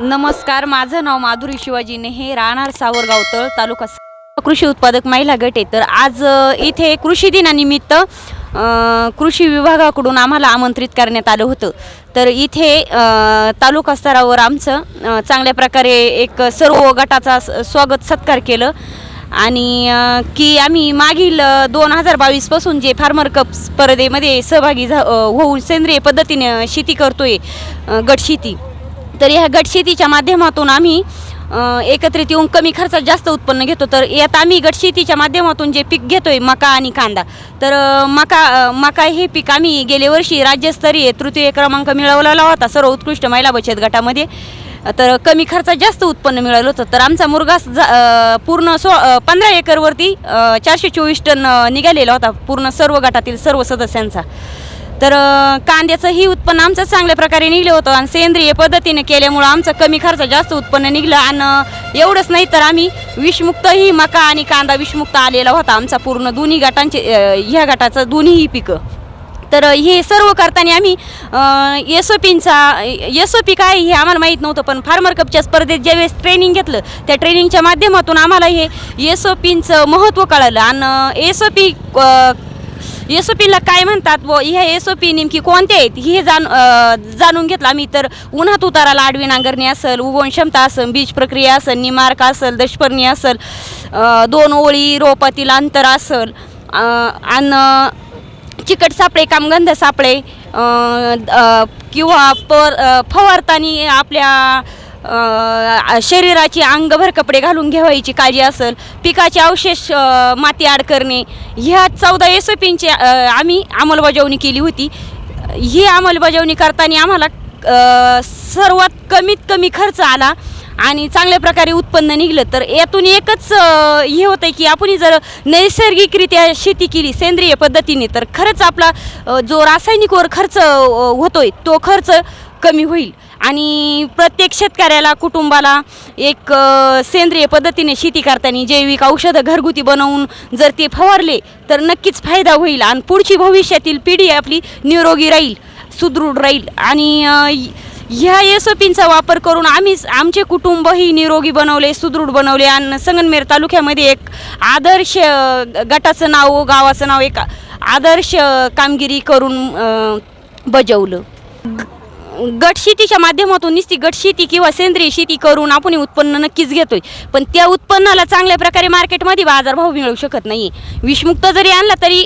नमस्कार माझं नाव माधुरी शिवाजी नेहे राहणार सावरगाव तळ तालुका कृषी उत्पादक महिला गट आहे. तर आज इथे कृषी दिनानिमित्त कृषी विभागाकडून आम्हाला आमंत्रित करण्यात आलं होतं. तर इथे तालुका स्तरावर आमचं चांगल्या प्रकारे एक सर्व गटाचा स्वागत सत्कार केलं. आणि की आम्ही मागील दोन हजार बावीसपासून जे फार्मर कप स्पर्धेमध्ये सहभागी झा होऊन सेंद्रिय पद्धतीने शेती करतोय आहे गट शेती. तर ह्या गटशेतीच्या माध्यमातून आम्ही एकत्रित येऊन कमी खर्चात जास्त उत्पन्न घेतो. तर यात आम्ही गटशेतीच्या माध्यमातून जे पीक घेतो आहे मका आणि कांदा तर मका मका हे पीक आम्ही गेल्या वर्षी राज्यस्तरीय तृतीय क्रमांक मिळवलेला होता सर्व उत्कृष्ट महिला बचत गटामध्ये. तर कमी खर्चात जास्त उत्पन्न मिळालं होतं. तर आमचा मुरगास पूर्ण सो पंधरा एकरवरती चारशे चोवीस टन निघालेला होता पूर्ण सर्व गटातील सर्व सदस्यांचा. तर कांद्याचंही उत्पन्न आमचं चांगल्या प्रकारे निघलं होतं आणि सेंद्रिय पद्धतीने केल्यामुळं आमचं कमी खर्च जास्त उत्पन्न निघलं आणि एवढंच नाही तर आम्ही विषमुक्तही मका आणि कांदा विषमुक्त आलेला होता आमचा पूर्ण दोन्ही गटांचे ह्या गटाचं दोन्हीही पिकं. तर हे सर्व करताना आम्ही एस ओ पींचा एस ओ पी काय हे आम्हाला माहीत नव्हतं पण फार्मर कपच्या स्पर्धेत ज्यावेळेस ट्रेनिंग घेतलं त्या ट्रेनिंगच्या माध्यमातून आम्हाला हे एस ओ पींचं महत्त्व कळालं. आणि S O P S O पीला काय म्हणतात? व ह्या एस ओ पी नेमकी कोणते आहेत? हे जाण जाणून घेतलं आम्ही. तर उन्हात उताराला आडवी नांगरणी असेल उगवण क्षमता असेल बीज प्रक्रिया असेल निमार्क असेल दशपर्णी असेल दोन ओळी रोपातील अंतर असेल आणि चिकट सापळे कामगंध सापळे किंवा पर फवारतानी आपल्या शरीराची अंगभर कपडे घालून घेवायची काळजी असेल पिकाचे अवशेष माती आड करणे ह्या चौदा एस ओ पींची आम्ही अंमलबजावणी केली होती. ही अंमलबजावणी करताना आम्हाला सर्वात कमीत कमी खर्च आला आणि चांगल्या प्रकारे उत्पन्न निघलं. तर यातून एकच हे होतं आहे की आपण जर नैसर्गिकरित्या शेती केली सेंद्रिय पद्धतीने तर खरंच आपला जो रासायनिकवर खर्च होतो होतोय तो खर्च कमी होईल. आणि प्रत्येक शेतकऱ्याला कुटुंबाला एक सेंद्रिय पद्धतीने शेती करताना जैविक औषधं घरगुती बनवून जर ते फवारले तर नक्कीच फायदा होईल आणि पुढची भविष्यातील पिढी आपली निरोगी राहील सुदृढ राहील. आणि ह्या एस ओ पींचा वापर करून आम्हीच आमचे कुटुंबही निरोगी बनवले सुदृढ बनवले. आणि संगनमेर तालुक्यामध्ये एक आदर्श गटाचं नाव गावाचं नाव एक आदर्श कामगिरी करून बजावलं. गटशेतीच्या माध्यमातून नुसती गट शेती किंवा सेंद्रिय शेती करून आपण उत्पन्न नक्कीच घेतोय. पण त्या उत्पन्नाला चांगल्या प्रकारे मार्केटमध्ये बाजारभाव मिळू शकत नाही. विषमुक्त जरी आणला तरी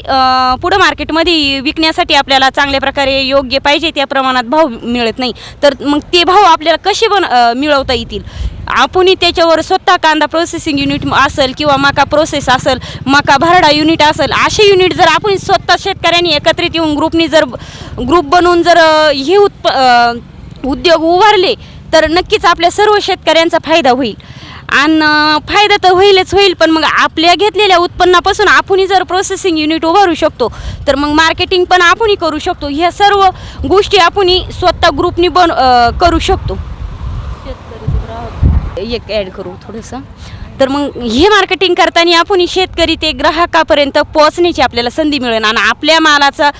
पुढं मार्केटमध्ये विकण्यासाठी आपल्याला चांगल्या प्रकारे योग्य पाहिजे त्या प्रमाणात भाव मिळत नाही. तर मग ते भाव आपल्याला कसे बन मिळवता येतील? आपणही त्याच्यावर स्वतः कांदा प्रोसेसिंग युनिट असेल किंवा मका प्रोसेस असेल मका भरडा युनिट असेल असे युनिट जर आपण स्वतः शेतकऱ्यांनी एकत्रित येऊन ग्रुपनी जर ग्रुप बनवून जर हे उत्प उद्योग उभारले तर नक्कीच आपल्या सर्व शेतकऱ्यांचा फायदा होईल. आणि फायदा तर होईलच होईल पण मग आपल्या घेतलेल्या उत्पन्नापासून आपणही जर प्रोसेसिंग युनिट उभारू शकतो तर मग मार्केटिंग पण आपणही करू शकतो. ह्या सर्व गोष्टी आपणही स्वतः ग्रुपनी बन करू शकतो. एक ॲड करू थोडंसं. तर मग हे मार्केटिंग करताना आपण शेतकरी ते ग्राहकापर्यंत पोहोचण्याची आपल्याला संधी मिळेल आणि आपल्या मालाचा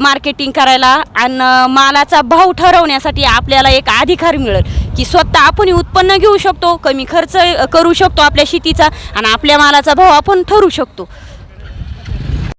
मार्केटिंग करायला आणि मालाचा भाव ठरवण्यासाठी आपल्याला एक अधिकार मिळेल की स्वतः आपण उत्पन्न घेऊ शकतो कमी खर्च करू शकतो आपल्या शेतीचा आणि आपल्या मालाचा भाव आपण ठरू शकतो.